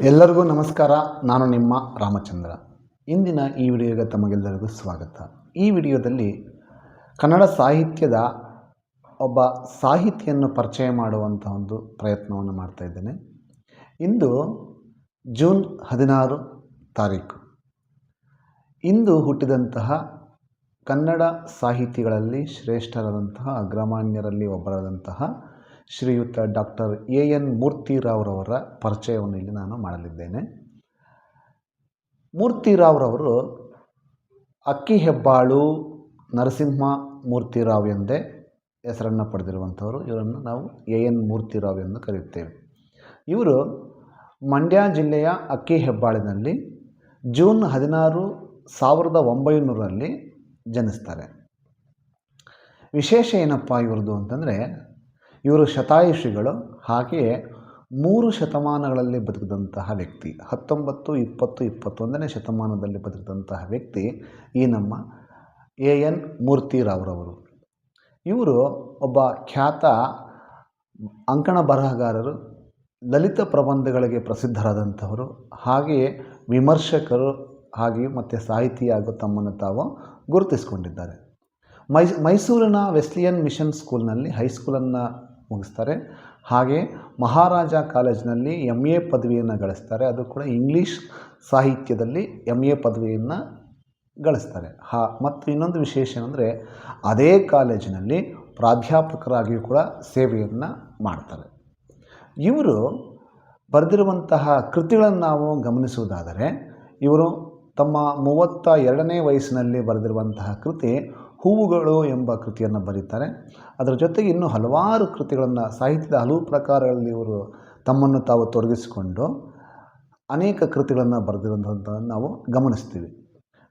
ಎಲ್ಲರಿಗೂ ನಮಸ್ಕಾರ. ನಾನು ನಿಮ್ಮ ರಾಮಚಂದ್ರ. ಇಂದಿನ ಈ ವಿಡಿಯೋಗೆ ತಮಗೆಲ್ಲರಿಗೂ ಸ್ವಾಗತ. ಈ ವಿಡಿಯೋದಲ್ಲಿ ಕನ್ನಡ ಸಾಹಿತ್ಯದ ಒಬ್ಬ ಸಾಹಿತಿಯನ್ನು ಪರಿಚಯ ಮಾಡುವಂಥ ಒಂದು ಪ್ರಯತ್ನವನ್ನು ಮಾಡ್ತಾ ಇದ್ದೇನೆ. ಇಂದು ಜೂನ್ ಹದಿನಾರು ತಾರೀಕು. ಇಂದು ಹುಟ್ಟಿದಂತಹ ಕನ್ನಡ ಸಾಹಿತಿಗಳಲ್ಲಿ ಶ್ರೇಷ್ಠರಾದಂತಹ, ಅಗ್ರಮಾನ್ಯರಲ್ಲಿ ಒಬ್ಬರಾದಂತಹ ಶ್ರೀಯುತ ಡಾಕ್ಟರ್ ಎ ಎನ್ ಮೂರ್ತಿರಾವ್ರವರ ಪರಿಚಯವನ್ನು ಇಲ್ಲಿ ನಾನು ಮಾಡಲಿದ್ದೇನೆ. ಮೂರ್ತಿರಾವ್ರವರು ಅಕ್ಕಿ ಹೆಬ್ಬಾಳು ನರಸಿಂಹ ಮೂರ್ತಿರಾವ್ ಎಂದೇ ಹೆಸರನ್ನು ಪಡೆದಿರುವಂಥವರು. ಇವರನ್ನು ನಾವು ಎ ಎನ್ ಮೂರ್ತಿರಾವ್ ಎಂದು ಕರೆಯುತ್ತೇವೆ. ಇವರು ಮಂಡ್ಯ ಜಿಲ್ಲೆಯ ಅಕ್ಕಿ ಹೆಬ್ಬಾಳಿನಲ್ಲಿ ಜೂನ್ ಹದಿನಾರು ಸಾವಿರದ ಒಂಬೈನೂರರಲ್ಲಿ ಜನಿಸ್ತಾರೆ. ವಿಶೇಷ ಏನಪ್ಪ ಇವ್ರದ್ದು ಅಂತಂದರೆ ಇವರು ಶತಾಯುಷಿಗಳು. ಹಾಗೆಯೇ ಮೂರು ಶತಮಾನಗಳಲ್ಲಿ ಬದುಕಿದಂತಹ ವ್ಯಕ್ತಿ, ಹತ್ತೊಂಬತ್ತು, ಇಪ್ಪತ್ತು, ಇಪ್ಪತ್ತೊಂದನೇ ಶತಮಾನದಲ್ಲಿ ಬದುಕಿದಂತಹ ವ್ಯಕ್ತಿ ಈ ನಮ್ಮ ಎ ಎನ್ ಮೂರ್ತಿರಾವ್ರವರು. ಇವರು ಒಬ್ಬ ಖ್ಯಾತ ಅಂಕಣ ಬರಹಗಾರರು, ಲಲಿತ ಪ್ರಬಂಧಗಳಿಗೆ ಪ್ರಸಿದ್ಧರಾದಂಥವರು. ಹಾಗೆಯೇ ವಿಮರ್ಶಕರು ಹಾಗೆಯೇ ಮತ್ತು ಸಾಹಿತಿಯಾಗೂ ತಮ್ಮನ್ನು ತಾವು ಗುರುತಿಸಿಕೊಂಡಿದ್ದಾರೆ. ಮೈ ಮೈಸೂರಿನ ವೆಸ್ಲಿಯನ್ ಮಿಷನ್ ಸ್ಕೂಲ್ನಲ್ಲಿ ಹೈಸ್ಕೂಲನ್ನು ಮುಗಿಸ್ತಾರೆ. ಹಾಗೆ ಮಹಾರಾಜ ಕಾಲೇಜಿನಲ್ಲಿ ಎಂ ಎ ಪದವಿಯನ್ನು ಗಳಿಸ್ತಾರೆ. ಅದು ಕೂಡ ಇಂಗ್ಲೀಷ್ ಸಾಹಿತ್ಯದಲ್ಲಿ ಎಂ ಎ ಪದವಿಯನ್ನು ಗಳಿಸ್ತಾರೆ. ಹಾ, ಮತ್ತು ಇನ್ನೊಂದು ವಿಶೇಷ ಏನಂದರೆ ಅದೇ ಕಾಲೇಜಿನಲ್ಲಿ ಪ್ರಾಧ್ಯಾಪಕರಾಗಿಯೂ ಕೂಡ ಸೇವೆಯನ್ನು ಮಾಡ್ತಾರೆ. ಇವರು ಬರೆದಿರುವಂತಹ ಕೃತಿಗಳನ್ನು ನಾವು ಗಮನಿಸುವುದಾದರೆ ಇವರು ತಮ್ಮ ಮೂವತ್ತ ಎರಡನೇ ವಯಸ್ಸಿನಲ್ಲಿ ಬರೆದಿರುವಂತಹ ಕೃತಿ ಹೂವುಗಳು ಎಂಬ ಕೃತಿಯನ್ನು ಬರೀತಾರೆ. ಅದರ ಜೊತೆಗೆ ಇನ್ನೂ ಹಲವಾರು ಕೃತಿಗಳನ್ನು, ಸಾಹಿತ್ಯದ ಹಲವು ಪ್ರಕಾರಗಳಲ್ಲಿ ಇವರು ತಮ್ಮನ್ನು ತಾವು ತೊಡಗಿಸಿಕೊಂಡು ಅನೇಕ ಕೃತಿಗಳನ್ನು ಬರೆದಿರುವಂಥದ್ದನ್ನು ನಾವು ಗಮನಿಸ್ತೀವಿ.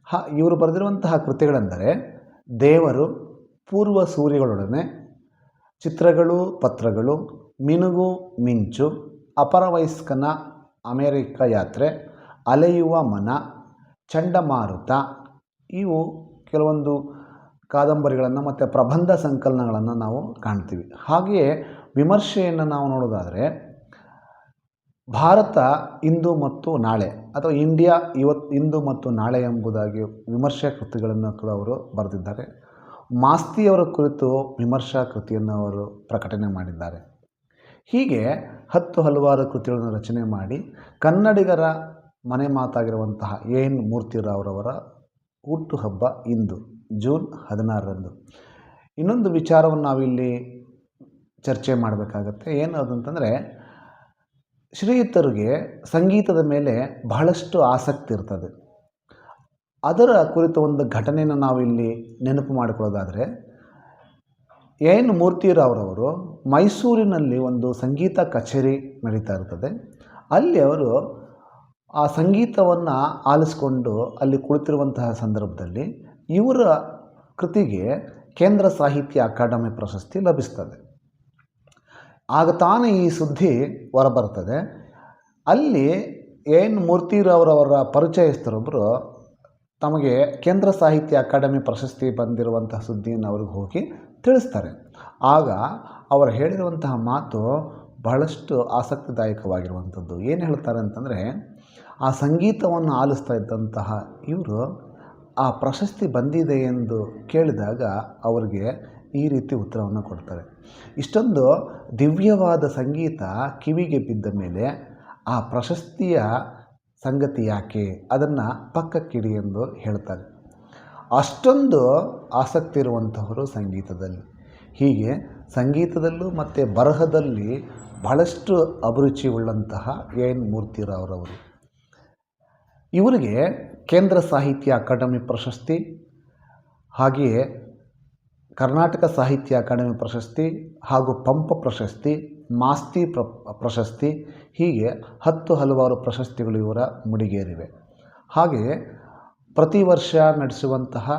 ಹ, ಇವರು ಬರೆದಿರುವಂತಹ ಕೃತಿಗಳೆಂದರೆ ದೇವರು ಪೂರ್ವ ಸೂರ್ಯಗಳೊಡನೆ ಚಿತ್ರಗಳು, ಪತ್ರಗಳು, ಮಿನುಗು, ಮಿಂಚು ಅಪರವಯಸ್ಕನ ಅಮೆರಿಕ ಯಾತ್ರೆ, ಅಲೆಯುವ ಮನ, ಚಂಡಮಾರುತ, ಇವು ಕೆಲವೊಂದು ಕಾದಂಬರಿಗಳನ್ನು ಮತ್ತು ಪ್ರಬಂಧ ಸಂಕಲನಗಳನ್ನು ನಾವು ಕಾಣ್ತೀವಿ. ಹಾಗೆಯೇ ವಿಮರ್ಶೆಯನ್ನು ನಾವು ನೋಡೋದಾದರೆ, ಭಾರತ ಇಂದು ಮತ್ತು ನಾಳೆ ಅಥವಾ ಇಂಡಿಯಾ ಇವತ್ತು ಇಂದು ಮತ್ತು ನಾಳೆ ಎಂಬುದಾಗಿ ವಿಮರ್ಶಾ ಕೃತಿಗಳನ್ನು ಕೂಡ ಅವರು ಬರೆದಿದ್ದಾರೆ. ಮಾಸ್ತಿಯವರ ಕುರಿತು ವಿಮರ್ಶಾ ಕೃತಿಯನ್ನು ಅವರು ಪ್ರಕಟಣೆ ಮಾಡಿದ್ದಾರೆ. ಹೀಗೆ ಹತ್ತು ಹಲವಾರು ಕೃತಿಗಳನ್ನು ರಚನೆ ಮಾಡಿ ಕನ್ನಡಿಗರ ಮನೆ ಮಾತಾಗಿರುವಂತಹ ಎ ಎನ್ ಮೂರ್ತಿರಾವ್ರವರ ಹುಟ್ಟುಹಬ್ಬ ಇಂದು. ಜೂನ್ ಹದಿನಾರರಂದು. ಇನ್ನೊಂದು ವಿಚಾರವನ್ನು ನಾವಿಲ್ಲಿ ಚರ್ಚೆ ಮಾಡಬೇಕಾಗತ್ತೆ. ಏನು ಅದಂತಂದರೆ ಶ್ರೀಯುತರಿಗೆ ಸಂಗೀತದ ಮೇಲೆ ಬಹಳಷ್ಟು ಆಸಕ್ತಿ ಇರ್ತದೆ. ಅದರ ಕುರಿತ ಒಂದು ಘಟನೆಯನ್ನು ನಾವಿಲ್ಲಿ ನೆನಪು ಮಾಡಿಕೊಳ್ಳೋದಾದರೆ, ಎನ್ ಮೂರ್ತಿರಾವ್ರವರು ಮೈಸೂರಿನಲ್ಲಿ ಒಂದು ಸಂಗೀತ ಕಚೇರಿ ನಡೀತಾ ಇರ್ತದೆ. ಅಲ್ಲಿ ಅವರು ಆ ಸಂಗೀತವನ್ನು ಆಲಿಸ್ಕೊಂಡು ಅಲ್ಲಿ ಕುಳಿತಿರುವಂತಹ ಸಂದರ್ಭದಲ್ಲಿ ಇವರ ಕೃತಿಗೆ ಕೇಂದ್ರ ಸಾಹಿತ್ಯ ಅಕಾಡೆಮಿ ಪ್ರಶಸ್ತಿ ಲಭಿಸ್ತದೆ. ಆಗ ತಾನೇ ಈ ಸುದ್ದಿ ಹೊರಬರ್ತದೆ. ಅಲ್ಲಿ ಎನ್ ಮೂರ್ತಿರವರವರ ಪರಿಚಯಸ್ಥರೊಬ್ಬರು ತಮಗೆ ಕೇಂದ್ರ ಸಾಹಿತ್ಯ ಅಕಾಡೆಮಿ ಪ್ರಶಸ್ತಿ ಬಂದಿರುವಂತಹ ಸುದ್ದಿಯನ್ನು ಅವ್ರಿಗೆ ಹೋಗಿ ತಿಳಿಸ್ತಾರೆ. ಆಗ ಅವರು ಹೇಳಿರುವಂತಹ ಮಾತು ಬಹಳಷ್ಟು ಆಸಕ್ತಿದಾಯಕವಾಗಿರುವಂಥದ್ದು. ಏನು ಹೇಳ್ತಾರೆ ಅಂತಂದರೆ, ಆ ಸಂಗೀತವನ್ನು ಆಲಿಸ್ತಾ ಇದ್ದಂತಹ ಇವರು ಆ ಪ್ರಶಸ್ತಿ ಬಂದಿದೆ ಎಂದು ಕೇಳಿದಾಗ ಅವರಿಗೆ ಈ ರೀತಿ ಉತ್ತರವನ್ನು ಕೊಡ್ತಾರೆ. ಇಷ್ಟೊಂದು ದಿವ್ಯವಾದ ಸಂಗೀತ ಕಿವಿಗೆ ಬಿದ್ದ ಮೇಲೆ ಆ ಪ್ರಶಸ್ತಿಯ ಸಂಗತಿ ಯಾಕೆ? ಅದನ್ನು ಪಕ್ಕಕ್ಕಿಡಿ ಎಂದು ಹೇಳ್ತಾರೆ. ಅಷ್ಟೊಂದು ಆಸಕ್ತಿ ಇರುವಂಥವರು ಸಂಗೀತದಲ್ಲಿ. ಹೀಗೆ ಸಂಗೀತದಲ್ಲೂ ಮತ್ತು ಬರಹದಲ್ಲಿ ಬಹಳಷ್ಟು ಅಭಿರುಚಿ ಉಳ್ಳಂತಹ ಎನ್ ಮೂರ್ತಿರಾವ್ರವರು. ಇವರಿಗೆ ಕೇಂದ್ರ ಸಾಹಿತ್ಯ ಅಕಾಡೆಮಿ ಪ್ರಶಸ್ತಿ, ಹಾಗೆಯೇ ಕರ್ನಾಟಕ ಸಾಹಿತ್ಯ ಅಕಾಡೆಮಿ ಪ್ರಶಸ್ತಿ ಹಾಗೂ ಪಂಪ ಪ್ರಶಸ್ತಿ, ಮಾಸ್ತಿ ಪ್ರ, ಪ್ರಶಸ್ತಿ, ಹೀಗೆ ಹತ್ತು ಹಲವಾರು ಪ್ರಶಸ್ತಿಗಳು ಇವರ ಮುಡಿಗೇರಿವೆ. ಹಾಗೆಯೇ ಪ್ರತಿ ವರ್ಷ ನಡೆಸುವಂತಹ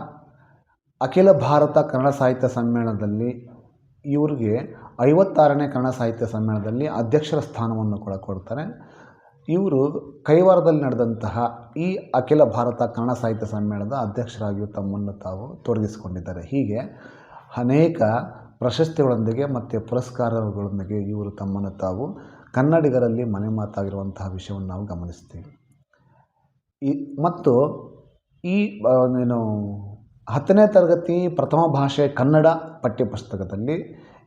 ಅಖಿಲ ಭಾರತ ಕನ್ನಡ ಸಾಹಿತ್ಯ ಸಮ್ಮೇಳನದಲ್ಲಿ ಇವರಿಗೆ ಐವತ್ತಾರನೇ ಕನ್ನಡ ಸಾಹಿತ್ಯ ಸಮ್ಮೇಳನದಲ್ಲಿ ಅಧ್ಯಕ್ಷರ ಸ್ಥಾನವನ್ನು ಕೂಡ ಕೊಡ್ತಾರೆ. ಇವರು ಕೈವಾರದಲ್ಲಿ ನಡೆದಂತಹ ಈ ಅಖಿಲ ಭಾರತ ಕನ್ನಡ ಸಾಹಿತ್ಯ ಸಮ್ಮೇಳನದ ಅಧ್ಯಕ್ಷರಾಗಿಯೂ ತಮ್ಮನ್ನು ತಾವು ತೊಡಗಿಸಿಕೊಂಡಿದ್ದಾರೆ. ಹೀಗೆ ಅನೇಕ ಪ್ರಶಸ್ತಿಗಳೊಂದಿಗೆ ಮತ್ತು ಪುರಸ್ಕಾರಗಳೊಂದಿಗೆ ಇವರು ತಮ್ಮನ್ನು ತಾವು ಕನ್ನಡಿಗರಲ್ಲಿ ಮನೆ ಮಾತಾಗಿರುವಂತಹ ವಿಷಯವನ್ನು ನಾವು ಗಮನಿಸ್ತೀವಿ. ಈ ಮತ್ತು ಈ ಏನು ಹತ್ತನೇ ತರಗತಿ ಪ್ರಥಮ ಭಾಷೆ ಕನ್ನಡ ಪಠ್ಯಪುಸ್ತಕದಲ್ಲಿ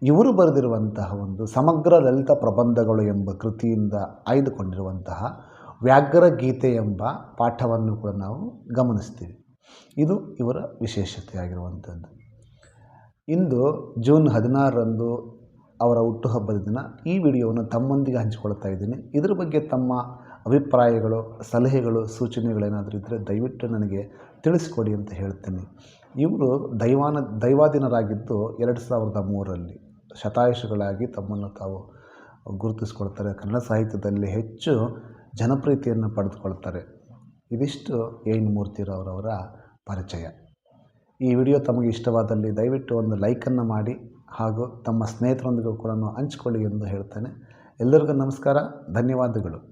ಇವರು ಬರೆದಿರುವಂತಹ ಒಂದು ಸಮಗ್ರ ಲಲಿತ ಪ್ರಬಂಧಗಳು ಎಂಬ ಕೃತಿಯಿಂದ ಆಯ್ದುಕೊಂಡಿರುವಂತಹ ವ್ಯಾಘ್ರ ಗೀತೆ ಎಂಬ ಪಾಠವನ್ನು ಕೂಡ ನಾವು ಗಮನಿಸ್ತೀವಿ. ಇದು ಇವರ ವಿಶೇಷತೆಯಾಗಿರುವಂಥದ್ದು. ಇಂದು ಜೂನ್ ಹದಿನಾರರಂದು ಅವರ ಹುಟ್ಟುಹಬ್ಬದ ದಿನ ಈ ವಿಡಿಯೋವನ್ನು ತಮ್ಮೊಂದಿಗೆ ಹಂಚಿಕೊಳ್ತಾ ಇದ್ದೀನಿ. ಇದರ ಬಗ್ಗೆ ತಮ್ಮ ಅಭಿಪ್ರಾಯಗಳು, ಸಲಹೆಗಳು, ಸೂಚನೆಗಳೇನಾದರೂ ಇದ್ದರೆ ದಯವಿಟ್ಟು ನನಗೆ ತಿಳಿಸ್ಕೊಡಿ ಅಂತ ಹೇಳ್ತೀನಿ. ಇವರು ದೈವಾನ ದೈವಾಧೀನರಾಗಿದ್ದು ಎರಡು ಸಾವಿರದ ಮೂರರಲ್ಲಿ. ಶತಾಯುಷಿಗಳಾಗಿ ತಮ್ಮನ್ನು ತಾವು ಗುರುತಿಸ್ಕೊಳ್ತಾರೆ. ಕನ್ನಡ ಸಾಹಿತ್ಯದಲ್ಲಿ ಹೆಚ್ಚು ಜನಪ್ರಿಯತೆಯನ್ನು ಪಡೆದುಕೊಳ್ತಾರೆ. ಇದಿಷ್ಟು ಏನ್ ಮೂರ್ತಿರವರವರ ಪರಿಚಯ. ಈ ವಿಡಿಯೋ ತಮಗೆ ಇಷ್ಟವಾದಲ್ಲಿ ದಯವಿಟ್ಟು ಒಂದು ಲೈಕನ್ನು ಮಾಡಿ ಹಾಗೂ ತಮ್ಮ ಸ್ನೇಹಿತರೊಂದಿಗೂ ಕೂಡ ಹಂಚಿಕೊಳ್ಳಿ ಎಂದು ಹೇಳ್ತೇನೆ. ಎಲ್ಲರಿಗೂ ನಮಸ್ಕಾರ. ಧನ್ಯವಾದಗಳು.